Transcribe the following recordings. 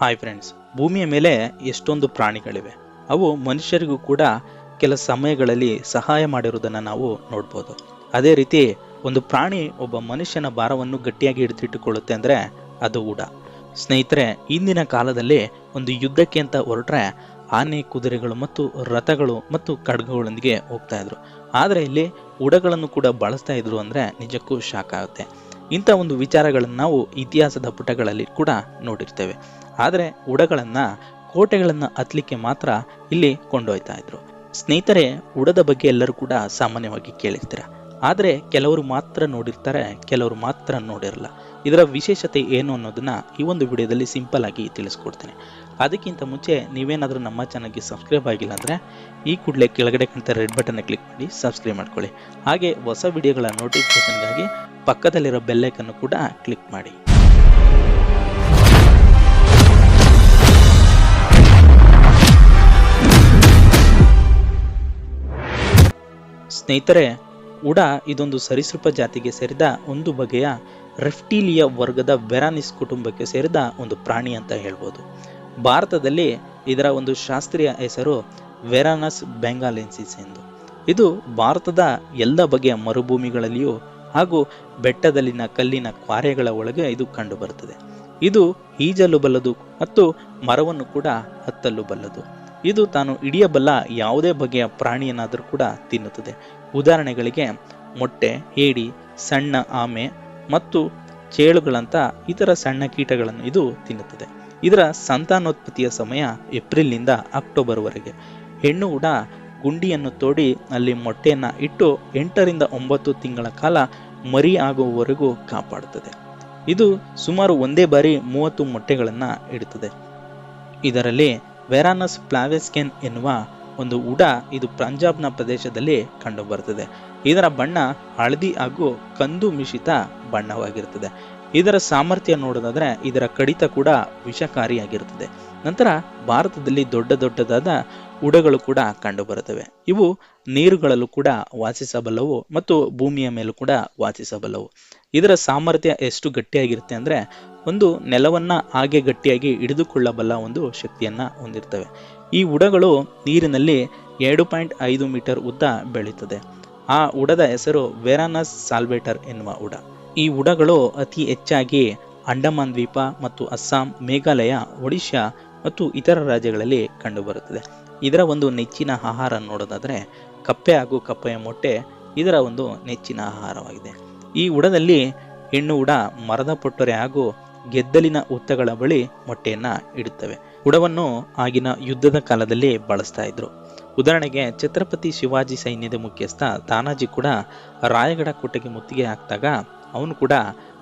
Hi friends, ಭೂಮಿಯ ಮೇಲೆ ಎಷ್ಟೊಂದು ಪ್ರಾಣಿಗಳಿವೆ. ಅವು ಮನುಷ್ಯರಿಗೂ ಕೂಡ ಕೆಲ ಸಮಯಗಳಲ್ಲಿ ಸಹಾಯ ಮಾಡಿರುವುದನ್ನು ನಾವು ನೋಡ್ಬೋದು. ಅದೇ ರೀತಿ ಒಂದು ಪ್ರಾಣಿ ಒಬ್ಬ ಮನುಷ್ಯನ ಭಾರವನ್ನು ಗಟ್ಟಿಯಾಗಿ ಹಿಡಿದಿಟ್ಟುಕೊಳ್ಳುತ್ತೆ ಅಂದರೆ ಅದು ಉಡ ಸ್ನೇಹಿತರೆ, ಇಂದಿನ ಕಾಲದಲ್ಲಿ ಒಂದು ಯುದ್ಧಕ್ಕೆ ಅಂತ ಹೊರಟ್ರೆ ಆನೆ, ಕುದುರೆಗಳು ಮತ್ತು ರಥಗಳು ಮತ್ತು ಖಡ್ಗಗಳೊಂದಿಗೆ ಹೋಗ್ತಾ ಇದ್ರು. ಆದರೆ ಇಲ್ಲಿ ಉಡಗಳನ್ನು ಕೂಡ ಬಳಸ್ತಾ ಇದ್ರು ಅಂದರೆ ನಿಜಕ್ಕೂ ಶಾಕ್ ಆಗುತ್ತೆ. ಇಂಥ ಒಂದು ವಿಚಾರಗಳನ್ನು ನಾವು ಇತಿಹಾಸದ ಪುಟಗಳಲ್ಲಿ ಕೂಡ ನೋಡಿರ್ತೇವೆ. ಆದರೆ ಉಡಗಳನ್ನು ಕೋಟೆಗಳನ್ನು ಹತ್ತಲಿಕ್ಕೆ ಮಾತ್ರ ಇಲ್ಲಿ ಕೊಂಡೊಯ್ತಾ ಇದ್ರು. ಸ್ನೇಹಿತರೆ, ಉಡದ ಬಗ್ಗೆ ಎಲ್ಲರೂ ಕೂಡ ಸಾಮಾನ್ಯವಾಗಿ ಕೇಳಿರ್ತೀರ. ಆದರೆ ಕೆಲವರು ಮಾತ್ರ ನೋಡಿರ್ತಾರೆ, ಕೆಲವರು ಮಾತ್ರ ನೋಡಿರಲ್ಲ. ಇದರ ವಿಶೇಷತೆ ಏನು ಅನ್ನೋದನ್ನ ಈ ಒಂದು ವಿಡಿಯೋದಲ್ಲಿ ಸಿಂಪಲ್ ಆಗಿ ತಿಳಿಸ್ಕೊಡ್ತೀನಿ. ಅದಕ್ಕಿಂತ ಮುಂಚೆ ನೀವೇನಾದರೂ ನಮ್ಮ ಚಾನಲ್ಗೆ ಸಬ್ಸ್ಕ್ರೈಬ್ ಆಗಿಲ್ಲ ಅಂದರೆ ಈ ಕೂಡಲೇ ಕೆಳಗಡೆ ಕಾಣ್ತಾ ರೆಡ್ ಬಟನ್ನ ಕ್ಲಿಕ್ ಮಾಡಿ ಸಬ್ಸ್ಕ್ರೈಬ್ ಮಾಡ್ಕೊಳ್ಳಿ. ಹಾಗೆ ಹೊಸ ವಿಡಿಯೋಗಳ ನೋಟಿಫಿಕೇಷನ್ಗಾಗಿ ಪಕ್ಕದಲ್ಲಿರೋ ಬೆಲ್ಲೈಕನ್ನು ಕೂಡ ಕ್ಲಿಕ್ ಮಾಡಿ. ಸ್ನೇಹಿತರೆ, ಉಡ ಇದೊಂದು ಸರೀಸೃಪ ಜಾತಿಗೆ ಸೇರಿದ ಒಂದು ಬಗೆಯ ರೆಫ್ಟೀಲಿಯ ವರ್ಗದ ವೆರಾನಿಸ್ ಕುಟುಂಬಕ್ಕೆ ಸೇರಿದ ಒಂದು ಪ್ರಾಣಿ ಅಂತ ಹೇಳ್ಬೋದು. ಭಾರತದಲ್ಲಿ ಇದರ ಒಂದು ಶಾಸ್ತ್ರೀಯ ಹೆಸರು ವೆರಾನಸ್ ಬೆಂಗಾಲೆನ್ಸಿಸ್ ಎಂದು. ಇದು ಭಾರತದ ಎಲ್ಲ ಬಗೆಯ ಮರುಭೂಮಿಗಳಲ್ಲಿಯೂ ಹಾಗೂ ಬೆಟ್ಟದಲ್ಲಿನ ಕಲ್ಲಿನ ಕ್ವಾರೆಗಳ ಒಳಗೆ ಇದು ಕಂಡುಬರುತ್ತದೆ. ಇದು ಈಜಲು ಬಲ್ಲದು ಮತ್ತು ಮರವನ್ನು ಕೂಡ ಹತ್ತಲು ಬಲ್ಲದು. ಇದು ತಾನು ಹಿಡಿಯಬಲ್ಲ ಯಾವುದೇ ಬಗೆಯ ಪ್ರಾಣಿಯನ್ನಾದರೂ ಕೂಡ ತಿನ್ನುತ್ತದೆ. ಉದಾಹರಣೆಗಳಿಗೆ ಮೊಟ್ಟೆ, ಏಡಿ, ಸಣ್ಣ ಆಮೆ ಮತ್ತು ಚೇಳುಗಳಂಥ ಇತರ ಸಣ್ಣ ಕೀಟಗಳನ್ನು ಇದು ತಿನ್ನುತ್ತದೆ. ಇದರ ಸಂತಾನೋತ್ಪತ್ತಿಯ ಸಮಯ ಏಪ್ರಿಲ್ನಿಂದ ಅಕ್ಟೋಬರ್ವರೆಗೆ. ಹೆಣ್ಣು ಕೂಡ ಗುಂಡಿಯನ್ನು ತೋಡಿ ಅಲ್ಲಿ ಮೊಟ್ಟೆಯನ್ನು ಇಟ್ಟು ಎಂಟರಿಂದ ಒಂಬತ್ತು ತಿಂಗಳ ಕಾಲ ಮರಿ ಆಗುವವರೆಗೂ ಕಾಪಾಡುತ್ತದೆ. ಇದು ಸುಮಾರು ಒಂದೇ ಬಾರಿ ಮೂವತ್ತು ಮೊಟ್ಟೆಗಳನ್ನು ಇಡುತ್ತದೆ. ಇದರಲ್ಲಿ ವೆರಾನಸ್ ಪ್ಲಾವೆಸ್ಕೆನ್ ಎನ್ನುವ ಒಂದು ಉಡ ಇದು ಪಂಜಾಬ್ನ ಪ್ರದೇಶದಲ್ಲಿ ಕಂಡುಬರುತ್ತದೆ. ಇದರ ಬಣ್ಣ ಹಳದಿ ಹಾಗೂ ಕಂದು ಮಿಶ್ರಿತ ಬಣ್ಣವಾಗಿರುತ್ತದೆ. ಇದರ ಸಾಮರ್ಥ್ಯ ನೋಡೋದಾದ್ರೆ ಇದರ ಕಡಿತ ಕೂಡ ವಿಷಕಾರಿಯಾಗಿರುತ್ತದೆ. ನಂತರ ಭಾರತದಲ್ಲಿ ದೊಡ್ಡ ದೊಡ್ಡದಾದ ಉಡಗಳು ಕೂಡ ಕಂಡುಬರುತ್ತವೆ. ಇವು ನೀರುಗಳಲ್ಲೂ ಕೂಡ ವಾಸಿಸಬಲ್ಲವು ಮತ್ತು ಭೂಮಿಯ ಮೇಲೂ ಕೂಡ ವಾಸಿಸಬಲ್ಲವು. ಇದರ ಸಾಮರ್ಥ್ಯ ಎಷ್ಟು ಗಟ್ಟಿಯಾಗಿರುತ್ತೆ ಅಂದ್ರೆ ಒಂದು ನೆಲವನ್ನ ಹಾಗೆ ಗಟ್ಟಿಯಾಗಿ ಹಿಡಿದುಕೊಳ್ಳಬಲ್ಲ ಒಂದು ಶಕ್ತಿಯನ್ನ ಹೊಂದಿರ್ತವೆ. ಈ ಉಡಗಳು ನೀರಿನಲ್ಲಿ ಎರಡು ಪಾಯಿಂಟ್ ಐದು ಮೀಟರ್ ಉದ್ದ ಬೆಳೆಯುತ್ತದೆ ಆ ಉಡದ ಹೆಸರು ವೆರಾನಸ್ ಸಾಲ್ವೇಟರ್ ಎನ್ನುವ ಉಡ. ಈ ಉಡಗಳು ಅತಿ ಹೆಚ್ಚಾಗಿ ಅಂಡಮಾನ್ ದ್ವೀಪ ಮತ್ತು ಅಸ್ಸಾಂ, ಮೇಘಾಲಯ, ಒಡಿಶಾ ಮತ್ತು ಇತರ ರಾಜ್ಯಗಳಲ್ಲಿ ಕಂಡುಬರುತ್ತದೆ. ಇದರ ಒಂದು ನೆಚ್ಚಿನ ಆಹಾರ ನೋಡೋದಾದರೆ ಕಪ್ಪೆ ಹಾಗೂ ಕಪ್ಪೆಯ ಮೊಟ್ಟೆ ಇದರ ಒಂದು ನೆಚ್ಚಿನ ಆಹಾರವಾಗಿದೆ. ಈ ಉಡದಲ್ಲಿ ಹೆಣ್ಣು ಉಡ ಮರದ ಪೊಟ್ಟರೆ ಹಾಗೂ ಗೆದ್ದಲಿನ ಉತ್ತಗಳ ಬಳಿ ಮೊಟ್ಟೆಯನ್ನ ಇಡುತ್ತವೆ. ಉಡವನ್ನು ಆಗಿನ ಯುದ್ಧದ ಕಾಲದಲ್ಲಿ ಬಳಸ್ತಾ ಇದ್ರು. ಉದಾಹರಣೆಗೆ ಛತ್ರಪತಿ ಶಿವಾಜಿ ಸೈನ್ಯದ ಮುಖ್ಯಸ್ಥ ತಾನಾಜಿ ಕೂಡ ರಾಯಗಡ ಕೋಟೆಗೆ ಮುತ್ತಿಗೆ ಹಾಕಿದಾಗ ಅವನು ಕೂಡ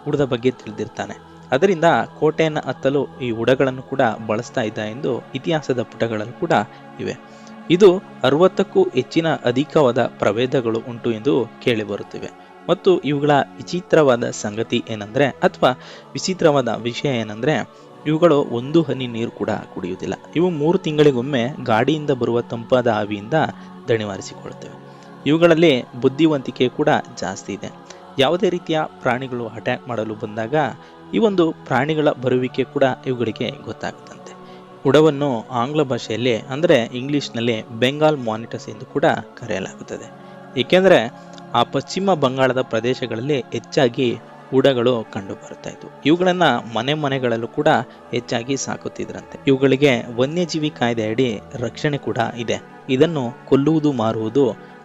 ಉಡದ ಬಗ್ಗೆ ತಿಳಿದಿರ್ತಾನೆ. ಅದರಿಂದ ಕೋಟೆಯನ್ನು ಹತ್ತಲು ಈ ಉಡಗಳನ್ನು ಕೂಡ ಬಳಸ್ತಾ ಇದ್ದ ಎಂದು ಇತಿಹಾಸದ ಪುಟಗಳಲ್ಲಿ ಕೂಡ ಇವೆ. ಇದು ಅರವತ್ತಕ್ಕೂ ಹೆಚ್ಚಿನ ಅಧಿಕವಾದ ಪ್ರಭೇದಗಳು ಉಂಟು ಎಂದು ಕೇಳಿ ಬರುತ್ತಿವೆ ಮತ್ತು ಇವುಗಳ ವಿಚಿತ್ರವಾದ ಸಂಗತಿ ಏನಂದ್ರೆ, ಅಥವಾ ವಿಚಿತ್ರವಾದ ವಿಷಯ ಏನಂದ್ರೆ, ಇವುಗಳು ಒಂದು ಹನಿ ನೀರು ಕೂಡ ಕುಡಿಯುವುದಿಲ್ಲ. ಇವು ಮೂರು ತಿಂಗಳಿಗೊಮ್ಮೆ ಗಾಡಿಯಿಂದ ಬರುವ ತಂಪಾದ ಆವಿಯಿಂದ ದಣಿವಾರಿಸಿಕೊಳ್ಳುತ್ತವೆ. ಇವುಗಳಲ್ಲಿ ಬುದ್ಧಿವಂತಿಕೆ ಕೂಡ ಜಾಸ್ತಿ ಇದೆ. ಯಾವುದೇ ರೀತಿಯ ಪ್ರಾಣಿಗಳು ಅಟ್ಯಾಕ್ ಮಾಡಲು ಬಂದಾಗ ಈ ಒಂದು ಪ್ರಾಣಿಗಳ ಬರುವಿಕೆ ಕೂಡ ಇವುಗಳಿಗೆ ಗೊತ್ತಾಗುತ್ತಂತೆ. ಉಡವನ್ನು ಆಂಗ್ಲ ಭಾಷೆಯಲ್ಲಿ ಅಂದರೆ ಇಂಗ್ಲೀಷ್ನಲ್ಲಿ ಬೆಂಗಾಲ್ ಮಾನಿಟರ್ಸ್ ಎಂದು ಕೂಡ ಕರೆಯಲಾಗುತ್ತದೆ. ಏಕೆಂದರೆ ಆ ಪಶ್ಚಿಮ ಬಂಗಾಳದ ಪ್ರದೇಶಗಳಲ್ಲಿ ಹೆಚ್ಚಾಗಿ ಉಡಗಳು ಕಂಡು ಬರ್ತಾ ಇದ್ವು. ಇವುಗಳನ್ನ ಮನೆ ಮನೆಗಳಲ್ಲೂ ಕೂಡ ಹೆಚ್ಚಾಗಿ ಸಾಕುತ್ತಿದ್ರಂತೆ. ಇವುಗಳಿಗೆ ವನ್ಯಜೀವಿ ಕಾಯ್ದೆ ಅಡಿ ರಕ್ಷಣೆ ಕೂಡ ಇದೆ. ಇದನ್ನು ಕೊಲ್ಲುವುದು ಮಾರುವುದು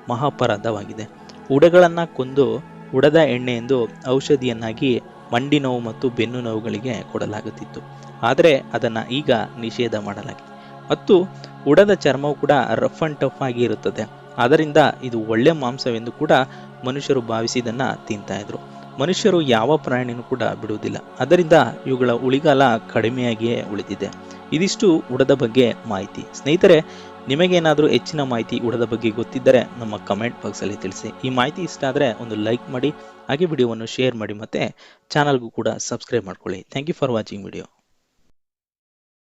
ಮಹಾಪರಾಧವಾಗಿದೆ. ಉಡಗಳನ್ನು ಕೊಂದು ಉಡದ ಎಣ್ಣೆ ಎಂದು ಔಷಧಿಯನ್ನಾಗಿ ಮಂಡಿ ನೋವು ಮತ್ತು ಬೆನ್ನು ನೋವುಗಳಿಗೆ ಕೊಡಲಾಗುತ್ತಿತ್ತು. ಆದರೆ ಅದನ್ನ ಈಗ ನಿಷೇಧ ಮಾಡಲಾಗಿದೆ. ಮತ್ತು ಉಡದ ಚರ್ಮವು ಕೂಡ ರಫ್ ಅಂಡ್ ಟಫ್ ಆಗಿ ಇರುತ್ತದೆ. ಅದರಿಂದ ಇದು ಒಳ್ಳೆ ಮಾಂಸವೆಂದು ಕೂಡ ಮನುಷ್ಯರು ಭಾವಿಸಿದನ್ನ ತಿಂತಾ ಇದ್ರು. ಮನುಷ್ಯರು ಯಾವ ಪ್ರಾಣಿನೂ ಕೂಡ ಬಿಡುವುದಿಲ್ಲ. ಅದರಿಂದ ಇವುಗಳ ಉಳಿಗಾಲ ಕಡಿಮೆಯಾಗಿಯೇ ಉಳಿದಿದೆ. ಇದಿಷ್ಟು ಉಡದ ಬಗ್ಗೆ ಮಾಹಿತಿ. ಸ್ನೇಹಿತರೆ, ನಿಮಗೇನಾದರೂ ಹೆಚ್ಚಿನ ಮಾಹಿತಿ ಉಡದ ಬಗ್ಗೆ ಗೊತ್ತಿದ್ದರೆ ನಮ್ಮ ಕಮೆಂಟ್ ಬಾಕ್ಸಲ್ಲಿ ತಿಳಿಸಿ. ಈ ಮಾಹಿತಿ ಇಷ್ಟ ಆದರೆ ಒಂದು ಲೈಕ್ ಮಾಡಿ, ಹಾಗೆ ವಿಡಿಯೋವನ್ನು ಶೇರ್ ಮಾಡಿ ಮತ್ತು ಚಾನಲ್ಗೂ ಕೂಡ ಸಬ್ಸ್ಕ್ರೈಬ್ ಮಾಡ್ಕೊಳ್ಳಿ. Thank you for watching video.